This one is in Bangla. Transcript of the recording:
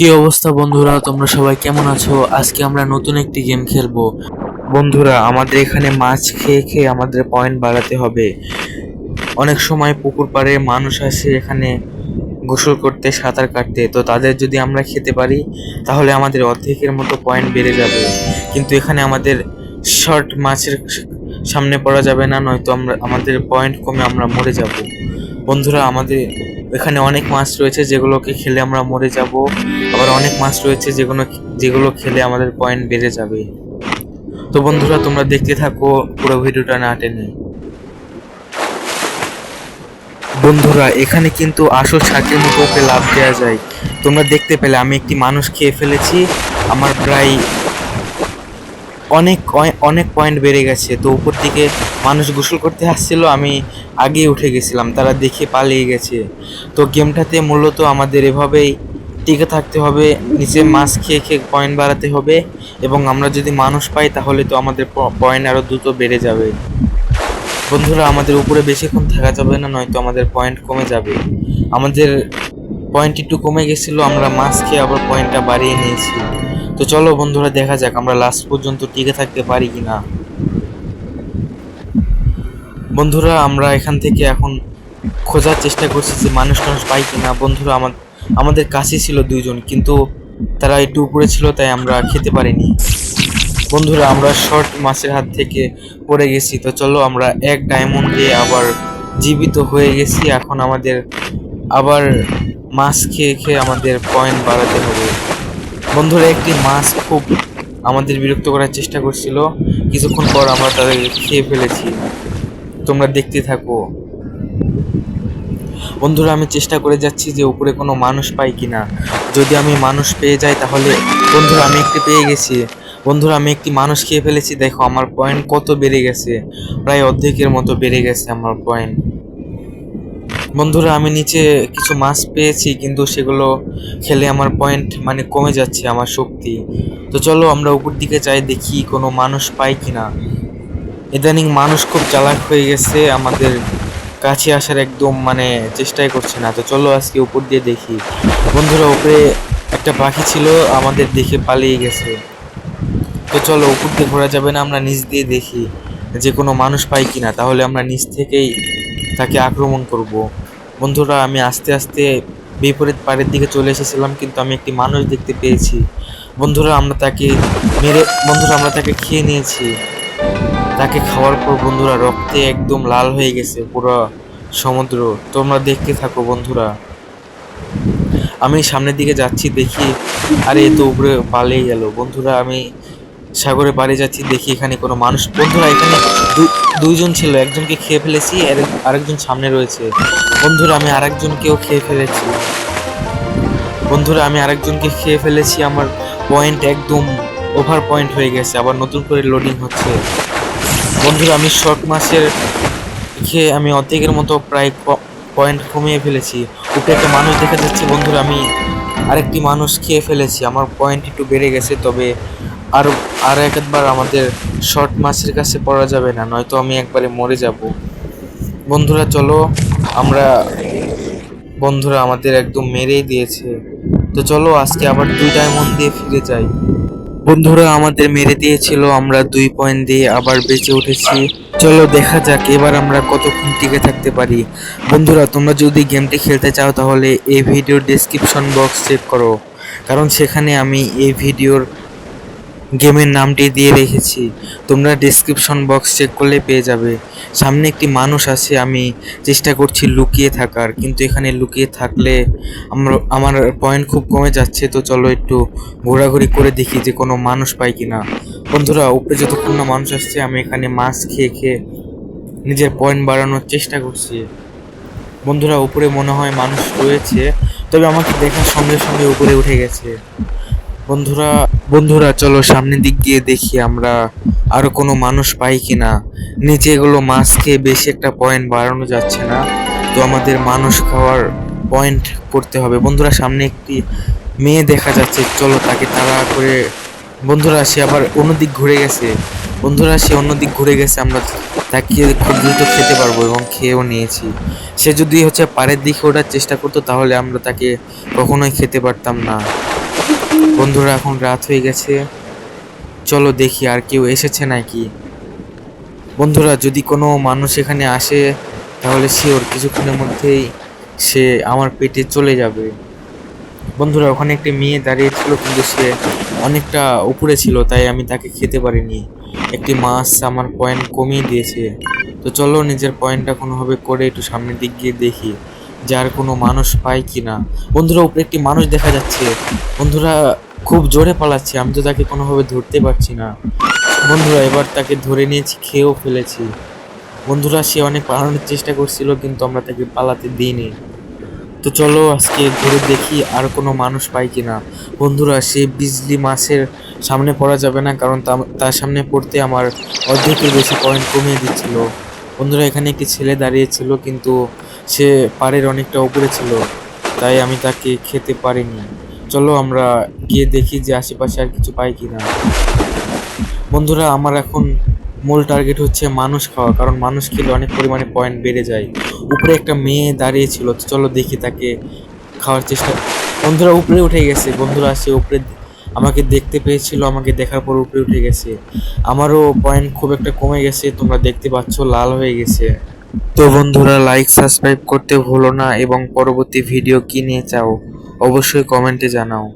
কি অবস্থা বন্ধুরা? তোমরা সবাই কেমন আছো? আজকে আমরা নতুন একটি গেম খেলব। বন্ধুরা, আমাদের এখানে মাছ খেয়ে খেয়ে আমাদের পয়েন্ট বাড়াতে হবে। অনেক সময় পুকুর পাড়ে মানুষ আসে এখানে গোসল করতে, সাঁতার কাটতে। তো তাদের যদি আমরা খেতে পারি, তাহলে আমাদের অর্ধেকের মতো পয়েন্ট বেড়ে যাবে। কিন্তু এখানে আমাদের শর্ট মাছের সামনে পড়া যাবে না, নয়তো আমরা, আমাদের পয়েন্ট কমে আমরা মরে যাব। বন্ধুরা, আমাদের এখানে অনেক মাছ রয়েছে যেগুলোকে খেলে আমরা মরে যাব। আবার অনেক মাছ রয়েছে যেগুলো যেগুলো খেলে আমাদের পয়েন্ট বেড়ে যাবে। তো বন্ধুরা, তোমরা দেখতে থাকো, পুরো ভিডিওটা না টেনে। বন্ধুরা, এখানে কিন্তু আসল শাকের মতো লাভ দেওয়া যায়। তোমরা দেখতে পেলে, আমি একটি মানুষ খেয়ে ফেলেছি। আমার প্রায় অনেক অনেক পয়েন্ট বেড়ে গেছে। তো উপর দিকে মানুষ গোসল করতে আসছিল, আমি আগে উঠে গেছিলাম, তারা দেখে পালিয়ে গেছে। তো গেমটাতে মূলত আমাদের এভাবেই টিকে থাকতে হবে, নিচে মাছ খেয়ে খেয়ে পয়েন্ট বাড়াতে হবে এবং আমরা যদি মানুষ পাই, তাহলে তো আমাদের পয়েন্ট আরও দ্রুত বেড়ে যাবে। বন্ধুরা, আমাদের উপরে বেশিক্ষণ থাকা যাবে না, নয়তো আমাদের পয়েন্ট কমে যাবে। আমাদের পয়েন্ট একটু কমে গেছিল, আমরা মাছ খেয়ে আবার পয়েন্টটা বাড়িয়ে নিয়েছি। তো চলো বন্ধুরা, দেখা যাক আমরা লাস্ট পর্যন্ত টিকে থাকতে পারি কি না বন্ধুরা, আমরা এখান থেকে এখন খোঁজার চেষ্টা করছি যে মানুষ টানুষ পাই কিনা। বন্ধুরা আমার আমাদের কাছে ছিল দুইজন, কিন্তু তারা একটু উপরে ছিল, তাই আমরা খেতে পারিনি। বন্ধুরা, আমরা শর্ট মাছের হাত থেকে পড়ে গেছি। তো চলো, আমরা এক ডায়মন্ড দিয়ে আবার জীবিত হয়ে গেছি। এখন আমাদের আবার মাছ খেয়ে খেয়ে আমাদের পয়েন্ট বাড়াতে হবে। বন্ধুরা, একটি মাছ খুব আমাদের বিরক্ত করার চেষ্টা করছিল। কিছুক্ষণ পর আমরা তাদের খেয়ে ফেলেছি। তোমরা দেখতে থাকো। বন্ধুরা, আমি চেষ্টা করে যাচ্ছি যে উপরে কোনো মানুষ পাই কিনা। যদি আমি মানুষ পেয়ে যাই তাহলে, বন্ধুরা, আমি একটি পেয়ে গেছি। বন্ধুরা, আমি একটি মানুষ খেয়ে ফেলেছি। দেখো, আমার পয়েন্ট কত বেড়ে গেছে। প্রায় অর্ধেকের মতো বেড়ে গেছে আমার পয়েন্ট। বন্ধুরা, আমি নিচে কিছু মাছ পেয়েছি, কিন্তু সেগুলো খেলে আমার পয়েন্ট মানে কমে যাচ্ছে আমার শক্তি। তো চলো আমরা উপর দিকে যাই, দেখি কোনো মানুষ পাই কি না ইদানিং মানুষ খুব চালাক হয়ে গেছে, আমাদের কাছে আসার একদম মানে চেষ্টাই করছে না। তো চলো আজকে উপর দিয়ে দেখি। বন্ধুরা, উপরে একটা পাখি ছিল, আমাদের দেখে পালিয়ে গেছে। তো চলো উপর দিয়ে ঘোরা যাবে না, আমরা নিচ দিয়ে দেখি যে কোনো মানুষ পাই কিনা। তাহলে আমরা নিচ থেকেই তাকে আক্রমণ করব। বন্ধুরা, আমি আস্তে আস্তে বিপরীত পাড়ের দিকে চলে এসেছিলাম, কিন্তু আমি একটি মানুষ দেখতে পেয়েছি। বন্ধুরা, আমরা তাকে মেরে, বন্ধুরা, আমরা তাকে খেয়ে নিয়েছি। তাকে খাওয়ার পর বন্ধুরা, রক্তে একদম লাল হয়ে গেছে পুরো সমুদ্র। তোমরা দেখতে থাকো বন্ধুরা। আমি সামনের দিকে যাচ্ছি, দেখি, আরে, এ তো উপরে পালিয়ে গেল। বন্ধুরা, আমি সাগরে পাড়ে যাচ্ছি, দেখি এখানে কোনো মানুষ, বন্ধুরা, এখানে দুইজন ছিল, একজনকে খেয়ে ফেলেছি, আর আরেকজন সামনে রয়েছে। বন্ধুরা, আমি আরেকজনকেও খেয়ে ফেলেছি। বন্ধুরা, আমি আরেকজনকে খেয়ে ফেলেছি, আমার পয়েন্ট একদম ওভার পয়েন্ট হয়ে গেছে, আবার নতুন করে লোডিং হচ্ছে। বন্ধুরা, আমি শর্ট মাসের খেয়ে আমি অর্ধেকের মতো প্রায় পয়েন্ট কমিয়ে ফেলেছি। উপরে একটা মানুষ দেখা যাচ্ছে, বন্ধুরা, আমি আরেকটি মানুষ খেয়ে ফেলেছি, আমার পয়েন্ট একটু বেড়ে গেছে, তবে আর আর একবার আমাদের শর্ট মাছের কাছে পড়া যাবে না, নয়তো আমি একবারে মরে যাব। বন্ধুরা, চলো আমরা, বন্ধুরা আমাদের একদম মেরেই দিয়েছে। তো চলো আজকে আবার দুই ডায়মন্ড দিয়ে ফিরে যাই। বন্ধুরা, আমাদের মেরে দিয়েছিল, আমরা দুই পয়েন্ট দিয়ে আবার বেঁচে উঠেছি। চলো দেখা যাক, এবার আমরা কতক্ষণ টিকে থাকতে পারি। বন্ধুরা, তোমরা যদি গেমটি খেলতে চাও, তাহলে এই ভিডিওর ডেসক্রিপশন বক্স চেক করো। কারণ সেখানে আমি এই ভিডিওর গেমের নামটি দিয়ে রেখেছি। তোমরা ডেসক্রিপশন বক্স চেক করলে পেয়ে যাবে। সামনে একটি মানুষ আছে, আমি চেষ্টা করছি লুকিয়ে থাকার, কিন্তু এখানে লুকিয়ে থাকলে আমার আমার পয়েন্ট খুব কমে যাচ্ছে, তো চলো একটু ঘোরাঘুরি করে দেখি যে কোনো মানুষ পাই কিনা। বন্ধুরা, উপরে যতক্ষণ না মানুষ আসছে, আমি এখানে মাছ খেয়ে খেয়ে নিজের পয়েন্ট বাড়ানোর চেষ্টা করছি। বন্ধুরা, উপরে মনে হয় মানুষ রয়েছে, তবে আমাকে দেখার সঙ্গে সঙ্গে উপরে উঠে গেছে। বন্ধুরা বন্ধুরা, চলো সামনের দিক দিয়ে দেখি আমরা আরও কোনো মানুষ পাই কিনা। নিচে এগুলো মাছ খেয়ে বেশি একটা পয়েন্ট বাড়ানো যাচ্ছে না। তো আমাদের মানুষ খাওয়ার পয়েন্ট করতে হবে। বন্ধুরা, সামনে একটি মেয়ে দেখা যাচ্ছে। চলো তাকে তাড়া করে, বন্ধুরা, সে আবার অন্যদিক ঘুরে গেছে। বন্ধুরা, সে অন্যদিক ঘুরে গেছে, আমরা তাকে খুব দ্রুত খেতে পারব এবং খেয়েও নিয়েছি। সে যদি হচ্ছে পাড়ের দিকে ওঠার চেষ্টা করতো, তাহলে আমরা তাকে কখনোই খেতে পারতাম না। বন্ধুরা, এখন রাত হয়ে গেছে। চলো দেখি আর কেউ এসেছে নাকি। বন্ধুরা, যদি কোনো মানুষ এখানে আসে, তাহলে শিওর কিছুক্ষণের মধ্যেই সে আমার পেটে চলে যাবে। বন্ধুরা, ওখানে একটি মেয়ে দাঁড়িয়ে ছিল, কিন্তু সে অনেকটা উপরে ছিল, তাই আমি তাকে খেতে পারিনি। একটি মাছ আমার পয়েন্ট কমিয়ে দিয়েছে। তো চলো, নিজের পয়েন্টটা কোনোভাবে করে একটু সামনের দিক গিয়ে দেখি। যে আর কোনো মানুষ পায় কি না বন্ধুরা, উপরে একটি মানুষ দেখা যাচ্ছে। বন্ধুরা, খুব জোরে পালাচ্ছে। আমি তো তাকে কোনোভাবে ধরতে পারছি না। বন্ধুরা, এবার তাকে ধরে নিয়েছি, খেয়েও ফেলেছি। বন্ধুরা, সে অনেক পালানোর চেষ্টা করছিল, কিন্তু আমরা তাকে পালাতে দিইনি। তো চলো, আজকে ঘুরে দেখি আর কোনো মানুষ পাই কিনা। বন্ধুরা সেই বিজলি মাছের সামনে পড়া যাবে না, কারণ তার সামনে পড়তে আমার অর্ধেকের বেশি পয়েন্ট কমিয়ে দিচ্ছিল। বন্ধুরা, এখানে একটি ছেলে দাঁড়িয়েছিল কিন্তু সে পাড়ের অনেকটা উপরে ছিল, তাই আমি তাকে খেতে পারিনি। চলো আমরা গিয়ে দেখি যে আশেপাশে আর কিছু পাই কিনা। বন্ধুরা, আমার এখন মূল টার্গেট হচ্ছে মানুষ খাওয়া, কারণ মানুষ খেলে অনেক পরিমাণে পয়েন্ট বেড়ে যায়। উপরে একটা মেয়ে দাঁড়িয়ে ছিল চলো দেখি তাকে খাওয়ার চেষ্টা। বন্ধুরা, উপরে উঠে গেছে। বন্ধুরা, সে উপরে আমাকে দেখতে পেয়েছিল, আমাকে দেখার পর উপরে উঠে গেছে। আমারও পয়েন্ট খুব একটা কমে গেছে, তোমরা দেখতে পাচ্ছ, লাল হয়ে গেছে। তো বন্ধুরা লাইক সাবস্ক্রাইব করতে ভুলো না এবং পরবর্তী ভিডিও কী নিয়ে চাও, অবশ্যই কমেন্টে জানাও।